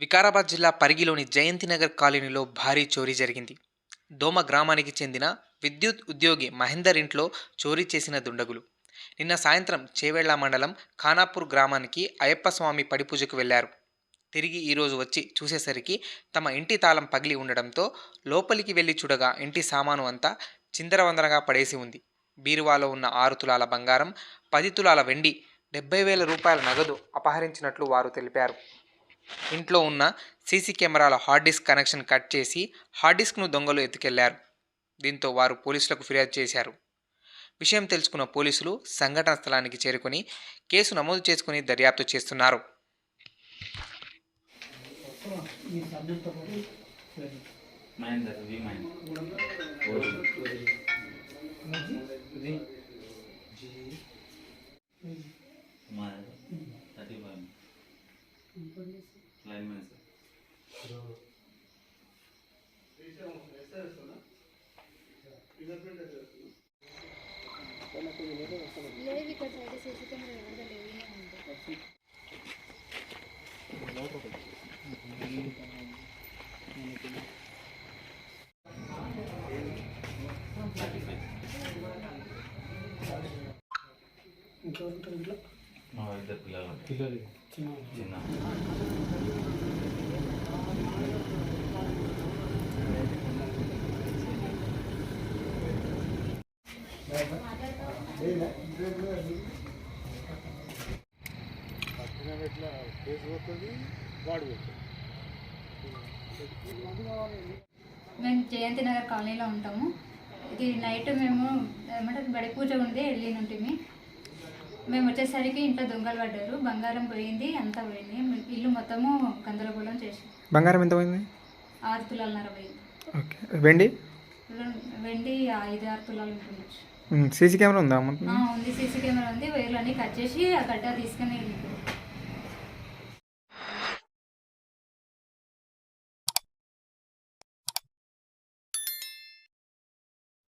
వికారాబాద్ జిల్లా పరిగిలోని జయంతినగర్ కాలనీలో భారీ చోరీ జరిగింది. దోమ గ్రామానికి చెందిన విద్యుత్ ఉద్యోగి మహేందర్ ఇంట్లో చోరీ చేసిన దుండగులు. నిన్న సాయంత్రం చేవెళ్ళ మండలం ఖానాపూర్ గ్రామానికి అయ్యప్ప స్వామి పడిపూజకు వెళ్ళారు. తిరిగి ఈరోజు వచ్చి చూసేసరికి తమ ఇంటి తాళం పగిలి ఉండడంతో లోపలికి వెళ్ళి చూడగా ఇంటి సామాను అంతా చిందరవందరగా పడేసి ఉంది. బీరువాలో ఉన్న ఆరు తులాల బంగారం పది తులాల వెండి డెబ్బై వేల రూపాయల నగదు అపహరించినట్లు వారు తెలిపారు. ఇంట్లో ఉన్న సీసీ కెమెరాల హార్డ్ డిస్క్ కనెక్షన్ కట్ చేసి హార్డ్ డిస్క్ను దొంగలు ఎత్తుకెళ్ళారు. దీంతో వారు పోలీసులకు ఫిర్యాదు చేశారు. విషయం తెలుసుకున్న పోలీసులు సంఘటన స్థలానికి చేరుకొని కేసు నమోదు చేసుకుని దర్యాప్తు చేస్తున్నారు. మహేందర్ లేదు ఇక్కడ సైడ్ సీసీ కెమెరా ఎవరిదో లేదు ఉంది మా ఇద్దరు పిల్లలు. పిల్లలు. చిన్న. మేము జయంతి నగర్ కాలనీలో ఉంటాము. ఇది నైట్ మేము ఏమంటారు బడి పూజ ఉంది వెళ్ళి నుంటిమి మేము వచ్చేసరికి ఇంట్లో దొంగలు పడ్డారు. బంగారం పోయింది అంతా పోయింది. ఇల్లు మొత్తము గందరగోళం చేసి. బంగారం ఎంత పోయింది? ఆరు తులాలన్నర పోయింది. ఓకే. వెండి? వెండి ఐదు ఆరు తులాలు ఉంటుండొచ్చు. సీసీ కెమెరా ఉందా? ఉంది. సీసీ కెమెరా ఉంది. వైర్లు అన్నీ కట్ చేసి ఆ కట్ట తీసుకుని